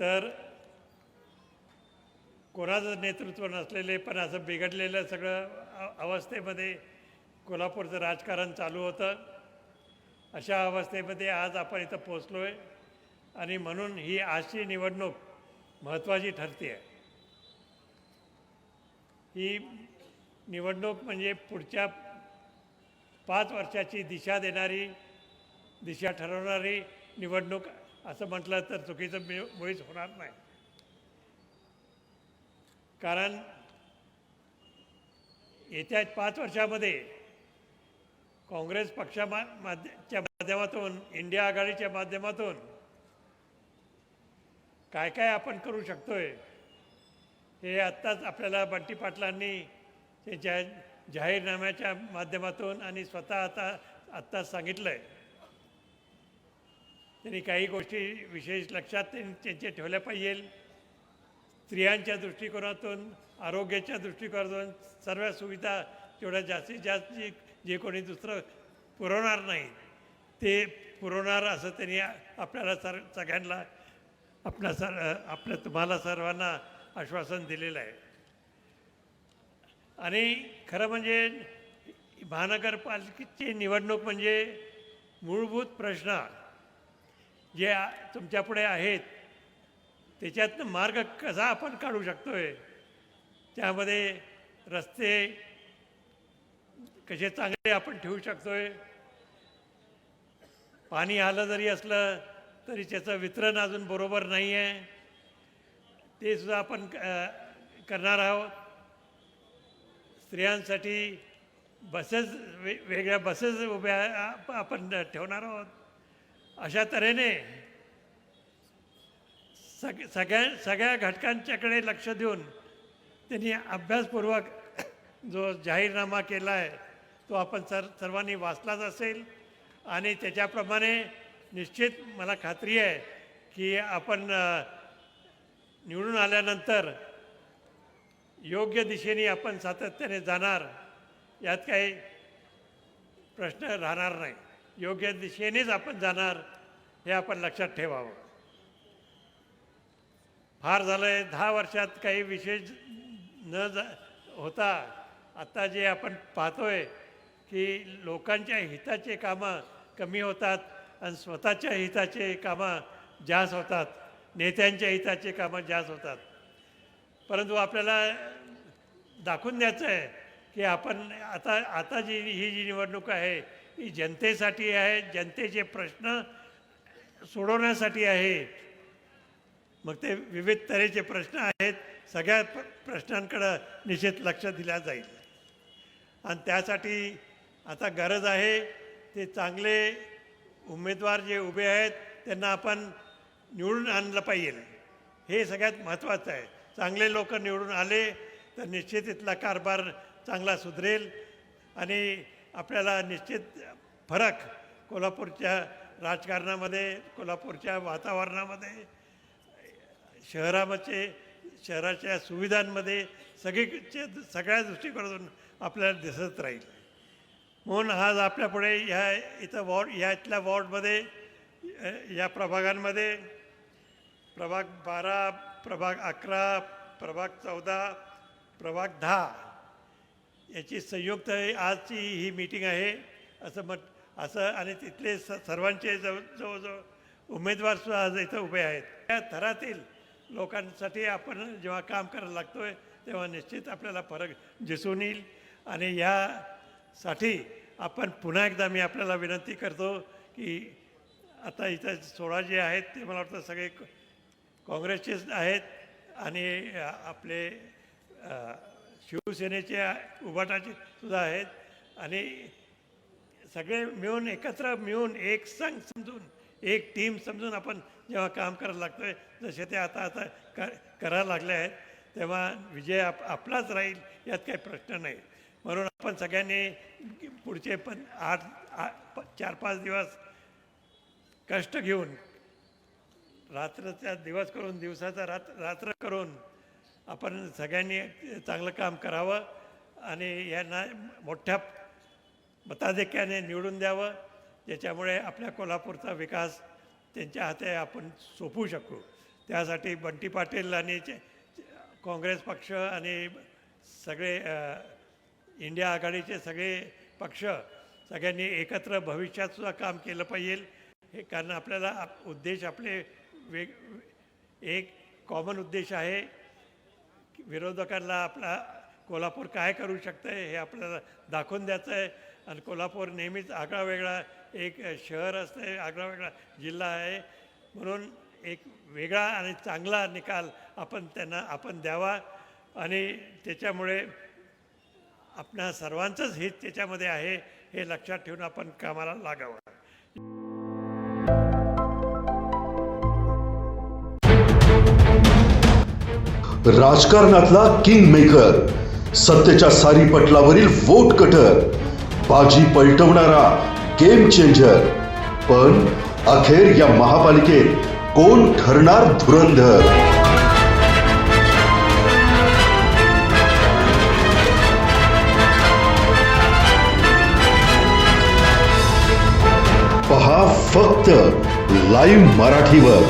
तर कोणाचं नेतृत्व नसलेले पण असं बिघडलेलं सगळं अवस्थेमध्ये कोल्हापूरचं राजकारण चालू होतं. अशा अवस्थेमध्ये आज आपण इथं पोचलो आहे आणि म्हणून ही आजची निवडणूक महत्त्वाची ठरते आहे ही निवडणूक म्हणजे पुढच्या पाच वर्षाची दिशा देणारी दिशा ठरवणारी निवडणूक असं म्हटलं तर चुकीचं मि- मुळीच होणार नाही. कारण येत्या पाच वर्षामध्ये काँग्रेस पक्षा मा माध्यमातून इंडिया आघाडीच्या माध्यमातून काय काय आपण करू शकतोय हे आत्ताच आपल्याला बंटी पाटलांनी त्यांच्या जाहीरनाम्याच्या माध्यमातून आणि स्वतः आता आत्ताच सांगितलं आहे त्यांनी काही गोष्टी विशेष लक्षात त्यांनी त्यांचे ठेवल्या पाहिजे. स्त्रियांच्या दृष्टिकोनातून आरोग्याच्या दृष्टिकोनातून सर्व सुविधा जेवढ्या जास्तीत जास्त जे जे कोणी दुसरं पुरवणार नाही ते पुरवणार असं त्यांनी आपल्याला सर सगळ्यांना आपल्या सर आपल्या तुम्हाला सर्वांना आश्वासन दिलेलं आहे. आणि खरं म्हणजे महानगरपालिकेची निवडणूक म्हणजे मूलभूत प्रश्न जे तुमच्यापुढे आहेत त्याच्यातनं मार्ग कसा आपण काढू शकतो आहे त्यामध्ये रस्ते कसे चांगले आपण ठेवू शकतो आहे पाणी आलं जरी असलं तरी त्याचं वितरण अजून बरोबर नाही आहे ते सुद्धा आपण करणार आहोत. स्त्रियांसाठी बसेस वे वेगळ्या बसेस उभ्या आपण ठेवणार आहोत. अशा तऱ्हेने सग सगळ्या सगळ्या घटकांच्याकडे लक्ष देऊन त्यांनी अभ्यासपूर्वक जो जाहीरनामा केला आहे तो आपण सर सर्वांनी वाचलाच असेल. आणि त्याच्याप्रमाणे निश्चित मला खात्री आहे की आपण निवडून आल्यानंतर योग्य दिशेने आपण सातत्याने जाणार यात काही प्रश्न राहणार नाही. योग्य दिशेनेच आपण जाणार हे आपण लक्षात ठेवावं. फार झालं आहे दहा वर्षात काही विशेष न जा होता आता जे आपण पाहतोय की लोकांच्या हिताचे कामं कमी होतात आणि स्वतःच्या हिताचे कामं जास्त होतात नेत्यांच्या हिताचे कामं जास्त होतात. परंतु आपल्याला दाखवून द्यायचं आहे की आपण आता आता जी ही जी निवडणूक आहे ही जनतेसाठी आहे जनतेचे प्रश्न सोडवण्यासाठी आहे. मग ते विविध तऱ्हेचे प्रश्न आहेत. सगळ्या प्र प्रश्नांकडं निश्चित लक्ष दिलं जाईल. आणि त्यासाठी आता गरज आहे ते चांगले उमेदवार जे उभे आहेत त्यांना आपण निवडून आणलं पाहिजे. हे सगळ्यात महत्त्वाचं आहे. चांगले लोक निवडून आले तर निश्चित इथला कारभार चांगला सुधरेल. आणि आपल्याला निश्चित फरक कोल्हापूरच्या राजकारणामध्ये कोल्हापूरच्या वातावरणामध्ये शहरामध्ये शहराच्या सुविधांमध्ये सगळीचे सगळ्या दृष्टिकोनातून आपल्याला दिसत राहील. म्हणून आज आपल्यापुढे ह्या इथं वॉर्ड ह्या इथल्या वॉर्डमध्ये या प्रभागांमध्ये प्रभाग बारा प्रभाग अकरा प्रभाग चौदा प्रभाग दहा याची संयुक्त आजची ही मीटिंग आहे. असं मत असं आणि तिथले स सर्वांचे जवळ जवळजवळ उमेदवारसुद्धा आज इथं उभे आहेत. त्या थरातील लोकांसाठी आपण जेव्हा काम करायला लागतो आहे तेव्हा निश्चित आपल्याला फरक दिसून येईल. आणि यासाठी आपण पुन्हा एकदा मी आपल्याला विनंती करतो की आता इथं सोळा जे आहेत ते मला वाटतं सगळे काँग्रेसचे काँग्रेसचेच आहेत आणि आपले शिवसेनेचे उभाटाचे सुद्धा आहेत. आणि सगळे मिळून एकत्र मिळून एक संघ समजून एक टीम समजून आपण जेव्हा काम करायला लागतो आहे जसे ते आता आता कर करायला लागले आहेत तेव्हा विजय आप आपलाच राहील यात काही प्रश्न नाही. म्हणून आपण सगळ्यांनी पुढचे पण आठ प- चार पाच दिवस कष्ट घेऊन रात्रचा दिवस करून दिवसाचा रात रात्र करून आपण सगळ्यांनी चांगलं काम करावं आणि यांना मोठ्या मताधिक्याने निवडून द्यावं ज्याच्यामुळे आपल्या कोल्हापूरचा विकास त्यांच्या हाते आपण सोपवू शकू. त्यासाठी बंटी पाटील आणि काँग्रेस पक्ष आणि सगळे इंडिया आघाडीचे सगळे पक्ष सगळ्यांनी एकत्र भविष्यातसुद्धा काम केलं पाहिजे. हे कारण आपल्याला आप- उद्देश आपले वेग एक कॉमन उद्देश आहे. विरोधकांना आपला कोल्हापूर काय करू शकतं हे आपल्याला दाखवून द्यायचं आहे आणि कोल्हापूर नेहमीच आगळा वेगळा एक शहर असतं आगळा वेगळा जिल्हा आहे. म्हणून एक वेगळा आणि चांगला निकाल आपण त्यांना आपण द्यावा. आणि त्याच्यामुळे आपणा सर्वांचंच हित त्याच्यामध्ये आहे हे लक्षात ठेवून आपण कामाला लागावं. राजकारणातला किंग मेकर सत्तेच्या सारी पटलावरील वोट कटर. बाजी पलटवणारा गेम चेंजर पण अखेर या महापालिकेत कोण ठरणार धुरंधर? पहा फक्त लाईव्ह मराठीवर.